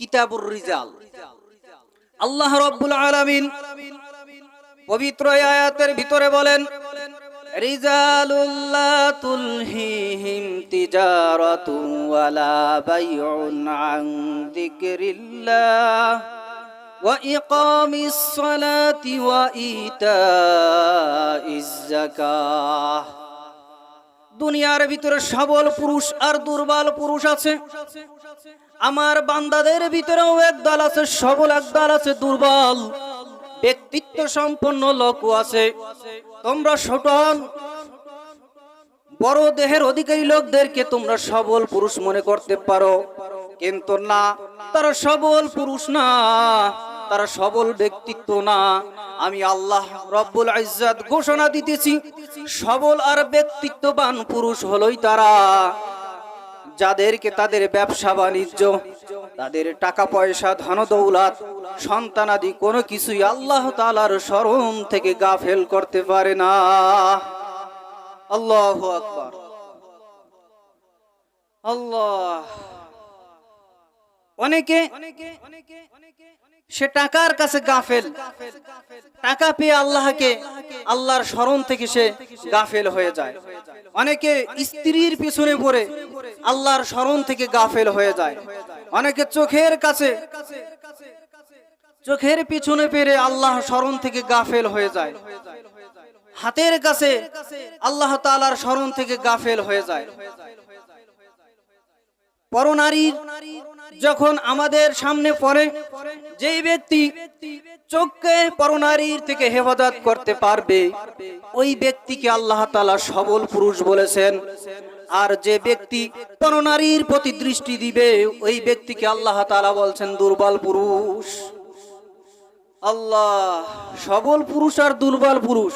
কিতাবুর রিজাল আল্লাহ রব্বুল আলামিন পবিত্র এই আয়াতের ভিতরে বলেন রিজালুল্লাহ তুলহিহিম তিজারাতু ওয়ালা বাইউন আন যিকরিল্লাহ وإقام الصلاة وإيتاء الزكاة দুনিয়ার ভিতরে সবল পুরুষ আর দুর্বল পুরুষ আছে। আমার বান্দাদের ভিতরেও এক দল আছে, সবল এক দল আছে, দুর্বল। ব্যক্তিত্ব সম্পন্ন লোকও আছে। তোমরা ছোট বড় দেহের অধিকারী লোকদেরকে তোমরা সবল পুরুষ মনে করতে পারো। কিন্তু না, তারা সবল পুরুষ না। তারা সবল ব্যক্তিত্ব না। আমি আল্লাহ রব্বুল ইজ্জাত ঘোষণা দিতেছি, সবল আর ব্যক্তিত্ববান পুরুষ হলোই তারা। যাদেরকে তাদের ব্যবসা বাণিজ্য, তাদের টাকা পয়সা ধন দৌলাত সন্তানাদি কোনো কিছুই আল্লাহ তালার স্মরণ থেকে গাফেল করতে পারে না। আল্লাহ আকবার। আল্লাহ। অনেকে সে টাকার কাছে গাফেল। টাকা পেয়ে আল্লাহকে, আল্লাহর স্মরণ থেকে সে গাফেল হয়ে যায়। অনেকে স্ত্রীর পিছনে পড়ে আল্লাহর স্মরণ থেকে গাফেল হয়ে যায়। অনেকে চোখের কাছে, চোখের পিছনে পেরে আল্লাহ স্মরণ থেকে গাফেল হয়ে যায়। হাতের কাছে আল্লাহ তালার স্মরণ থেকে গাফেল হয়ে যায়। পরনারীর যখন আমাদের সামনে পড়ে যেই ব্যক্তি চোখকে পরনারীর থেকে হেফাজত করতে পারবে, ওই ব্যক্তিকে আল্লাহ তালা সবল পুরুষ বলেছেন। আর যে ব্যক্তি পরনারীর প্রতি দৃষ্টি দিবে, ওই ব্যক্তিকে আল্লাহ তালা বলছেন দুর্বল পুরুষ। আল্লাহ, সবল পুরুষ আর দুর্বল পুরুষ।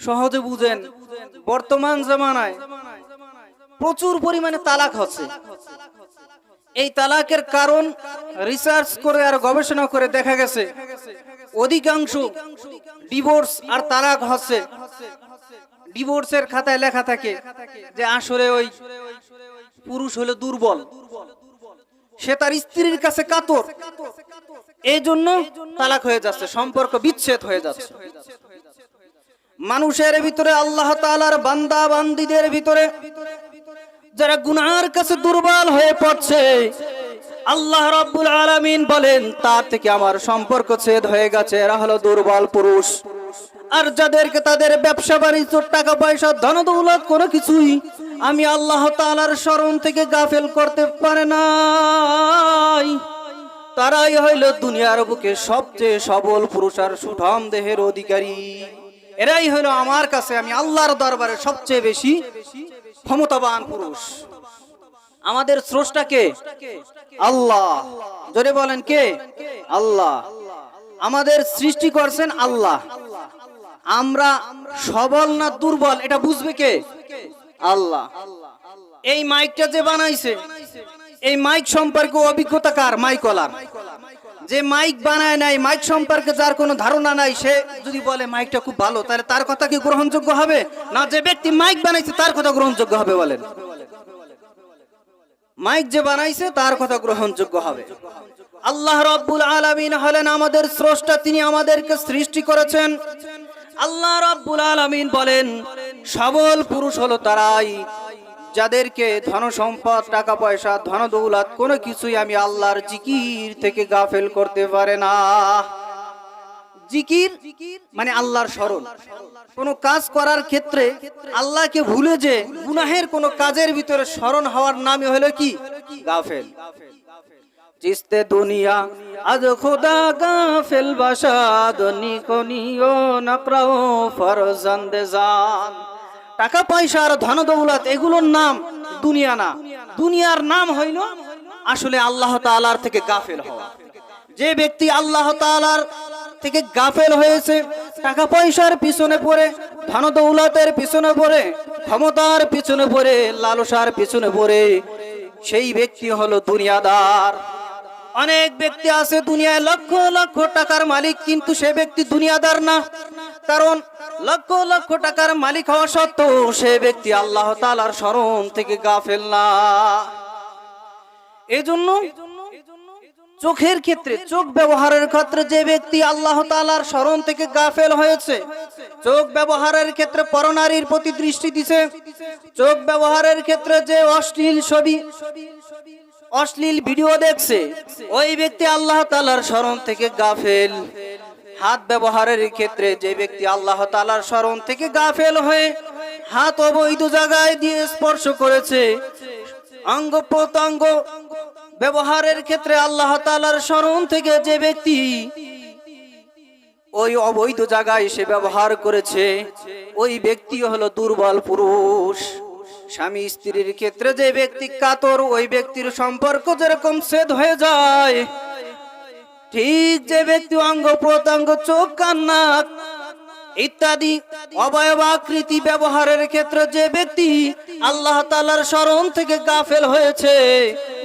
সহজে বুঝেন, বর্তমান জামানায় প্রচুর পরিমাণে তালাক হচ্ছে। এই তালাকের কারণ রিসার্চ করে আর গবেষণা করে দেখা গেছে, অধিকাংশ ডিভোর্স আর তালাক হচ্ছে। ডিভোর্সের খাতায় লেখা থাকে যে আসলে ওই পুরুষ হলো দুর্বল। সে তার স্ত্রীর কাছে কাতর। এই জন্য তালাক হয়ে যাচ্ছে, সম্পর্ক বিচ্ছেদ হয়ে যাচ্ছে। মানুষের ভিতরে আল্লাহ তালার বান্দা বান্দিদের ভিতরে যারা গুনার কাছে দুর্বল হয়ে পড়ছে আল্লাহ রাব্বুল আলামিন বলেন, তার থেকে আমার সম্পর্ক ছেদ হয়ে গেছে, এরা হলো দুর্বল পুরুষ। আর যাদেরকে তাদের ব্যবসা, বাণিজ্য, টাকা পয়সা ধন দৌলত কোনো কিছুই আমি আল্লাহ তাআলার স্মরণ থেকে গাফেল করতে পারে নাই। তারাই হইল দুনিয়ার বুকে সবচেয়ে সবল পুরুষ আর সুঠাম দেহের অধিকারী। এরাই হইল আমার কাছে, আমি আল্লাহর দরবারে সবচেয়ে বেশি ক্ষমতাবান পুরুষ। আমাদের স্রষ্টাকে আল্লাহ। জোরে বলেন কে? আল্লাহ। আমাদের সৃষ্টি করছেন আল্লাহ। আমরা সবল না দুর্বল, এটা বুঝবে কে? আল্লাহ। এই মাইকটা যে বানাইছে, এই মাইক সম্পর্কে অভিজ্ঞতা কার? মাইকলার। যে মাইক বানায় নাই, মাইক সম্পর্কে যার কোনো ধারণা নাই, সে যদি বলে মাইকটা খুব ভালো, তাহলে তার কথা কি গ্রহণযোগ্য হবে? না, যে ব্যক্তি মাইক বানাইছে, তার কথা গ্রহণযোগ্য হবে বলেন। মাইক যে বানাইছে, তার কথা গ্রহণযোগ্য হবে। আল্লাহ রাব্বুল আলামিন হলেন আমাদের স্রষ্টা, তিনি আমাদেরকে সৃষ্টি করেছেন। আল্লাহ রাব্বুল আলামিন বলেন, সবল পুরুষ হলো তারাই, যাদেরকে ধন সম্পদ টাকা পয়সা ধন দৌলত কোনো কিছুই আমি আল্লাহর জিকির থেকে গাফেল করতে পারে না। জিকির মানে আল্লাহর স্মরণ। কোন কাজ করার ক্ষেত্রে আল্লাহকে ভুলে যে গুনাহের কোন কাজের ভিতরে স্মরণ হওয়ার নামই হলো কি? গাফেল। জিসতে দুনিয়া, আজ খোদা গাফেল, বাসাদ নিকনিও নাকরাও ফরজান্দে জান। টাকা পয়সা আর ধন দৌলত, এগুলোর নাম দুনিয়া না। দুনিয়ার নাম হইল আসলে আল্লাহ তাআলার থেকে গাফেল হওয়া। যে ব্যক্তি আল্লাহ তাআলার থেকে গাফেল হয়েছে। টাকা পয়সার পিছনে পড়ে, ধন দৌলতের পিছনে পড়ে, ক্ষমতার পিছনে পড়ে, লালসার পিছনে পড়ে। সেই ব্যক্তি হলো দুনিয়াদার। অনেক ব্যক্তি আছে দুনিয়ায় লক্ষ লক্ষ টাকার মালিক, কিন্তু সে ব্যক্তি দুনিয়াদার না। কারণ লক্ষ লক্ষ টাকার মালিক হওয়া সত্ত্বেও সে ব্যক্তি আল্লাহ তালার স্মরণ থেকে গাফেল না। এই জন্য চোখের ক্ষেত্রে চোখ ব্যবহারের ক্ষেত্রে যে ব্যক্তি আল্লাহ তালার স্মরণ থেকে গাফেল হয়েছে চোখ ব্যবহারের ক্ষেত্রে পরনারীর প্রতি দৃষ্টি দিছে চোখ ব্যবহারের ক্ষেত্রে যে অশ্লীল ছবি অশ্লীল ভিডিও দেখছে ওই ব্যক্তি আল্লাহ তালার স্মরণ থেকে গাফেল। হাত ব্যবহারের ক্ষেত্রে যে ব্যক্তি আল্লাহ তালার স্মরণ থেকে গাফেল হয়ে হাত অবৈধ জায়গায় দিয়ে স্পর্শ করেছে অঙ্গ প্রত্যঙ্গ ব্যবহারের ক্ষেত্রে আল্লাহ তাআলার স্মরণ থেকে যে ব্যক্তি ওই অবৈধ জায়গায় সে ব্যবহার করেছে, ওই ব্যক্তি হলো দুর্বল পুরুষ। স্বামী স্ত্রীর ক্ষেত্রে যে ব্যক্তি কাতর, ওই ব্যক্তির সম্পর্ক যেরকম ছেদ হয়ে যায়, ঠিক যে ব্যক্তি অঙ্গ প্রত্যঙ্গ চোখ কান নাক ইত্যাদি অবয়ব আকৃতি ব্যবহারের ক্ষেত্রে যে ব্যক্তি আল্লাহ তালার স্মরণ থেকে গাফেল হয়েছে,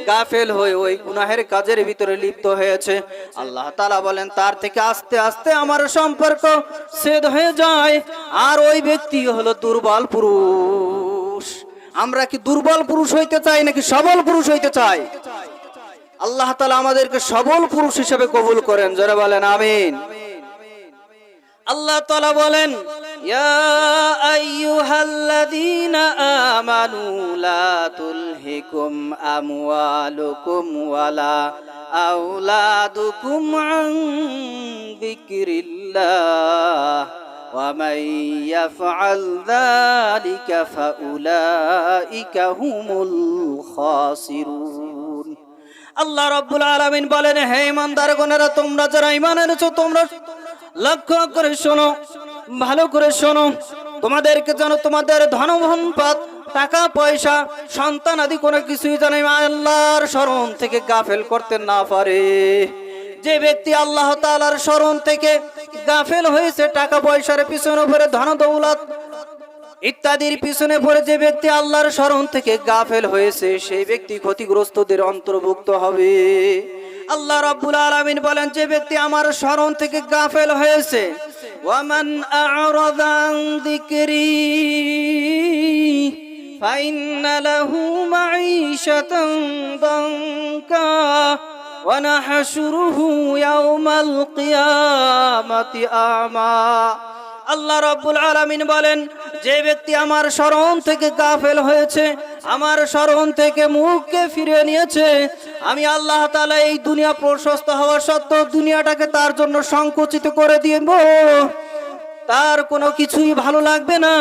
গাফেল হয়ে ওই গুনাহের কাজের ভিতরে লিপ্ত হয়েছে। আল্লাহ তালা বলেন, তার থেকে আস্তে আস্তে আমার সম্পর্ক ছেদ হয়ে যায়, আর ওই ব্যক্তি হলো দুর্বল পুরুষ। আমরা কি দুর্বল পুরুষ হইতে চাই নাকি সবল পুরুষ হইতে চাই? আল্লাহ তালা আমাদেরকে সবল পুরুষ হিসেবে কবুল করেন যারা বলেন, আমিন। আল্লাহ তাআলা বলেন ইয়া আইয়ুহাল্লাযীনা আমানু লা তুলহিকুম আমওয়ালুকুম ওয়ালা আওলাদুকুম আন যিকরিল্লাহ ومن يفعل ذلك فأولئك هم الخاسرون আল্লাহ রাব্বুল আলামিন বলেন হে ইমানদারগণেরা তোমরা যারা ঈমান এনেছো তোমরা লক্ষ্য করে শোনো, ভালো করে শোনো। তোমাদেরকে যেন তোমাদের ধন সম্পদ টাকা, পয়সা, সন্তান আদি কোনো কিছুই যেন আল্লাহর স্মরণ থেকে গাফেল করতে না পারে। যে ব্যক্তি আল্লাহ তাআলার স্মরণ থেকে গাফেল হয়েছে, টাকা, পয়সার পিছনে ভরে ধন দৌলত ইত্যাদির পিছনে পড়ে যে ব্যক্তি আল্লাহর স্মরণ থেকে গাফেল হয়েছে, সেই ব্যক্তি ক্ষতিগ্রস্তদের অন্তর্ভুক্ত হবে। আল্লাহ রাব্বুল আলামিন বলেন যে ব্যক্তি আমার স্মরণ থেকে গাফেল হয়েছে ওয়ামান আ'রাদা আন যিকরি ফাইন্না লাহু মাঈশাতান দানকা ونحشره يوم القيامة أعمى আল্লাহ রাব্বুল আলামিন বলেন, যে ব্যক্তি আমার স্মরণ থেকে গাফেল হয়েছে, আমার স্মরণ থেকে মুখকে ফিরে নিয়েছে, আমি আল্লাহ তাআলা এই দুনিয়া প্রশস্ত হওয়া সত্ত্বেও দুনিয়াটাকে তার জন্য সংকুচিত করে দিব। তার কোনো কিছুই ভালো লাগবে না,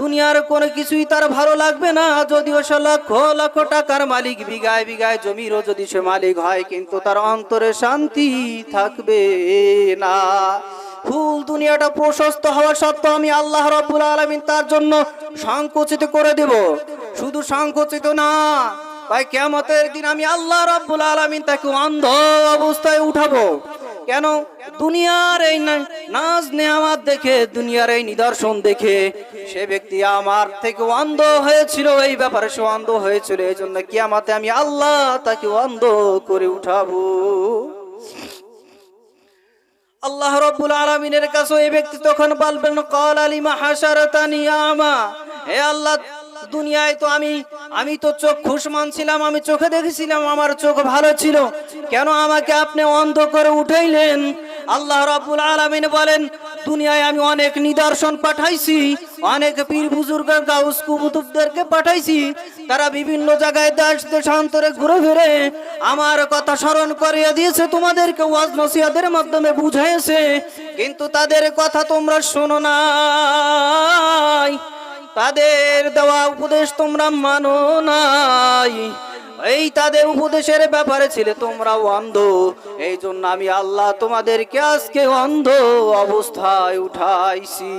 দুনিয়ার কোনো কিছুই তার ভালো লাগবে না। যদিও সে লক্ষ লক্ষ টাকার মালিক, বিঘায় বিঘায় জমিরও যদি সে মালিক হয়, কিন্তু তার অন্তরে শান্তি থাকবে না। ফুল দুনিয়াটা প্রশস্ত হওয়ার সত্ত্বেও আমি আল্লাহ রব্বুল আলমিন তার জন্য সংকুচিত করে দেব। শুধু সংকুচিত না, ভাই কেমতের দিন আমি আল্লাহ রব্বুল আলমিন তাকে অন্ধ অবস্থায় উঠাবো। কেন? দুনিয়ার এই নাজ নেয়ামাত দেখে, দুনিয়ার এই নিদর্শন দেখে সে ব্যক্তি আমার থেকে অন্ধ হয়েছিল, এই ব্যাপারে সে অন্ধ হয়েছিল এই জন্য কিয়ামাতে আমি আল্লাহ তাকে অন্ধ করে উঠাবো। আল্লাহ রব্বুল আলমিনের কাছে এই ব্যক্তি তখন বলবেন কল আলিমা হাসারতানি আমা হে আল্লাহ দুনিয়ায় তো আমি আমি তো চোখ খুশমান ছিলাম, আমি চোখে দেখেছিলাম, আমার চোখ ভালো ছিল। কেন আমাকে আপনি অন্ধ করে উঠাইলেন? আল্লাহ রাব্বুল আলামিন বলেন, দুনিয়ায় আমি অনেক নিদর্শন পাঠাইছি, অনেক পীর বুজুর্গ, গাউস পাঠাইছি, তারা বিভিন্ন জায়গায় দেশ দেশান্তরে ঘুরে ফিরে আমার কথা স্মরণ করিয়ে দিয়েছে, তোমাদেরকে ওয়াজ নসিহাতের মাধ্যমে বুঝাইছে। কিন্তু তাদের কথা তোমরা শোনো নাই। তাদের দেওয়া উপদেশ তোমরা মানো নাই। এই তাদের উপদেশের ব্যাপারে ছিলে তোমরা অন্ধ। এই জন্য আমি আল্লাহ তোমাদেরকে আজকে অন্ধ অবস্থায় উঠাইছি।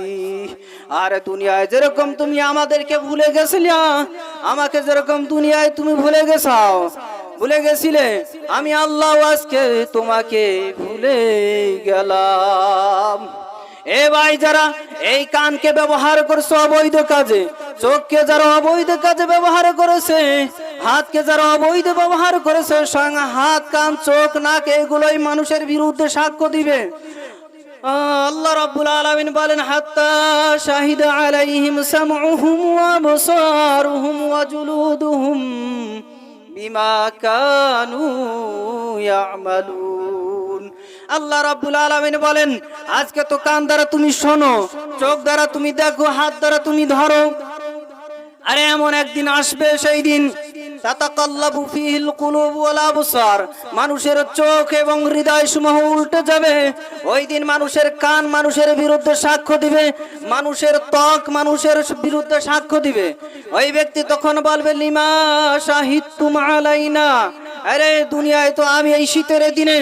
আর দুনিয়ায় যেরকম তুমি আমাদেরকে ভুলে গেছিলা, আমাকে যেরকম দুনিয়ায় তুমি ভুলে গেছাও, ভুলে গেছিলে, আমি আল্লাহ আজকে তোমাকে ভুলে গেলাম। এ ভাই যারা এই কানকে ব্যবহার করছে অবৈধ কাজে, চোখকে যারা অবৈধ কাজে ব্যবহার করেছে, হাতকে যারা অবৈধ ব্যবহার করেছে সঙ্গে হাত, কান, চোখ, নাক, এগুলোই মানুষের বিরুদ্ধে সাক্ষ্য দিবে। আল্লাহ রাব্বুল আলামিন বলেন, হাত্তা শাহিদা আলাইহিম সামউহুম ওয়া আবসারুহুম ওয়া জুলুদুহুম বিমা কানু ইয়ামালুন। আল্লাহ রাব্বুল আলামিন বলেন, আজকে তো কান দ্বারা তুমি শোনো, চোখ দ্বারা তুমি দেখো, হাত দ্বারা তুমি ধরো। আরে এমন একদিন আসবে সেই দিন মানুষের চোখ এবং হৃদয় সমূহ উল্টে যাবে। ওই দিন মানুষের কান মানুষের বিরুদ্ধে সাক্ষ্য দিবে, মানুষের ত্বক মানুষের বিরুদ্ধে সাক্ষ্য দিবে। ওই ব্যক্তি তখন বলবে, লিমা শাহিদতুম আলাইনা। আরে, দুনিয়ায় তো আমি এই শীতের দিনে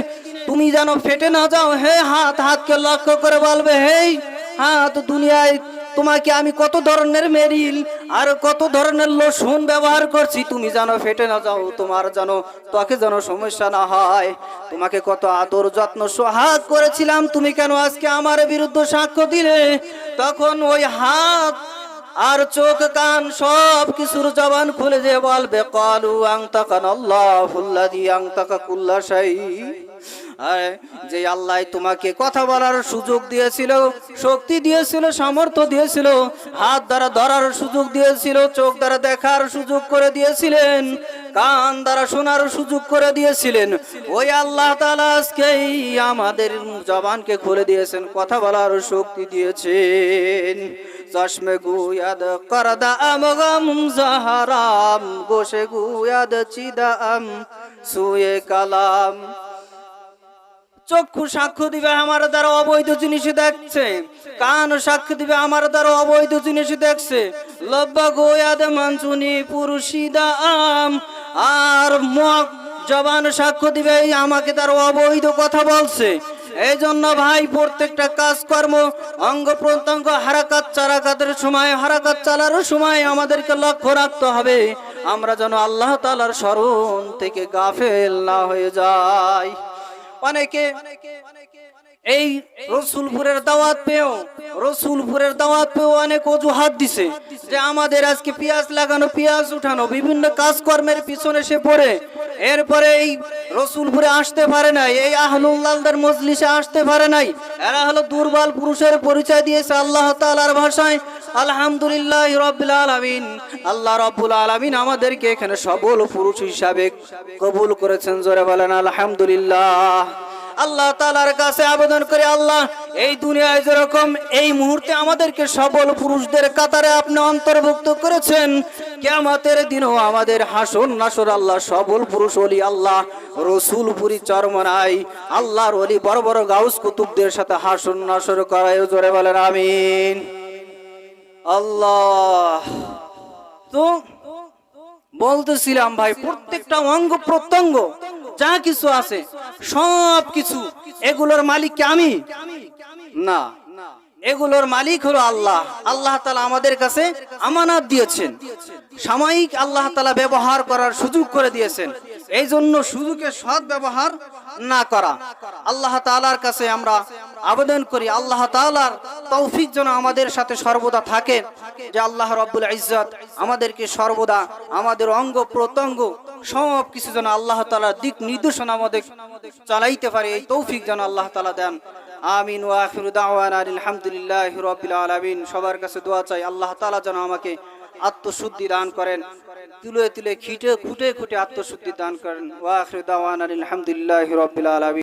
তুমি যেন ফেটে না যাও, হে হাত, হাতকে লক্ষ্য করে বলবে, হেই হাত, দুনিয়ায় তোমাকে আমি কত ধরনের মেরিল আর কত ধরনের লোশন ব্যবহার করছি, তুমি জানো ফেটে না যাও, তোমার জানো তোকে যেন সমস্যা না হয়। তোমাকে কত আদর, যত্ন, সোহাগ করেছিলাম, তুমি কেন আজকে আমার বিরুদ্ধে সাক্ষ্য দিলে? তখন ওই হাত আর চোখ কান সব কিছুর জবান খুলে যে বলবে কালু আংতাকান আল্লাহুল্লাদি আংতাকা কুল্লা আরে, যে আল্লাহ তোমাকে কথা বলার সুযোগ দিয়েছিল শক্তি দিয়েছিল সামর্থ্য দিয়েছিল হাত দ্বারা ধরার সুযোগ দিয়েছিল চোখ দ্বারা দেখার সুযোগ করে দিয়েছিলেন। কান দ্বারা শোনার সুযোগ করে দিয়েছিলেন। ওই আল্লাহ তাআলা আজকেই আমাদের জবানকে খুলে দিয়েছেন, কথা বলার শক্তি দিয়েছেন। চশমে গুয়াদ করদা আম গম জাহারাম, গোশে গুয়াদ চিদা আম সুয়ে কালাম। চক্ষু সাক্ষ্য দিবে আমার দ্বারা অবৈধ জিনিস দেখছে, কান সাক্ষ্য দিবে আমার দ্বারা অবৈধ জিনিস দেখছে। লব্বা গোয়াদ মানসুনি পুরুষিদা আম আর মুখ জবান সাক্ষ্য দিবে আমাকে তার অবৈধ কথা বলছে। এই জন্য ভাই, প্রত্যেকটা কাজকর্ম, অঙ্গ প্রত্যঙ্গ, হারাকাত, চারাকাতের সময়, হারাকাত চালার সময় আমাদেরকে লক্ষ্য রাখতে হবে। আমরা যেন আল্লাহ তালার স্মরণ থেকে গাফেল না হয়ে যাই। অনেকে এই রসুলপুরের দাওয়াত পেয়েও, রসুলপুরের দাওয়াত পেয়েও অনেক অজুহাত দিছে যে আমাদের আজকে পেঁয়াজ লাগানো, পেঁয়াজ উঠানো, বিভিন্ন কাজকর্মের পিছনে সে পড়ে। এরপরে এই রসুলপুরে আসতে পারে নাই, এই আহলুল্লাহদের মজলিসে আসতে পারে নাই। এরা হলো দুর্বল পুরুষের পরিচয় দিয়েছে আল্লাহ তাআলার ভাষায়। আলহামদুলিল্লাহ রব্বুল আলামিন। আল্লাহ রব্বুল আলামিন আমাদেরকে এখানে সবল পুরুষ হিসাবে কবুল করেছেন, জোরে বলেন আলহামদুলিল্লাহ। আল্লাহ তালার কাছে আবেদন করে, আল্লাহ, এই দুনিয়ায় যেরকম এই মুহূর্তে আমাদেরকে সবল পুরুষদের কাতারে আপনি অন্তর্ভুক্ত করেছেন কেমতের দিনও আমাদের হাসন নাসর আল্লাহ সবল পুরুষ অলি আল্লাহ রসুলপুরি চরমনাই, আল্লাহর অলি বড় বড় গাউস কুতুবদের সাথে হাসন নাসর করায় জোরে বলেন, আমিন। আল্লাহ। তো বলতেছিলাম ভাই, প্রত্যেকটা অঙ্গ প্রত্যঙ্গ যা কিছু আছে সব কিছু এগুলোর মালিক কি আমি? না। এগুলোর মালিক হলো আল্লাহ। আল্লাহ তালা আমাদের কাছে আমানাত দিয়েছেন। সাময়িক আল্লাহ তালা ব্যবহার করার সুযোগ করে দিয়েছেন। এই জন্য সুযোগের সৎ ব্যবহার না করা। আল্লাহ তালার কাছে আমরা আবেদন করি, আল্লাহ তালার তৌফিক যেন আমাদের সাথে সর্বদা থাকে, যে আল্লাহ রব্বুল ইজ্জত আমাদেরকে সর্বদা আমাদের অঙ্গ প্রত্যঙ্গ সব কিছু যেন আল্লাহ তালার দিক নির্দেশনা আমাদের চালাইতে পারে, এই তৌফিক যেন আল্লাহ তালা দেন। আমিন ওয়া আখিরু দাওয়ানা আলহামদুলিল্লাহি আলামিন। সবার কাছে দোয়া চাই, আল্লাহ তাআলা যেন আমাকে আত্মশুদ্ধি দান করেন, তুলে তুলে খিটে খুঁটে খুঁটে আত্মশুদ্ধি দান করেন। ওয়া আখিরু দাওয়ানা আলহামদুলিল্লাহি রাব্বিল আলামিন।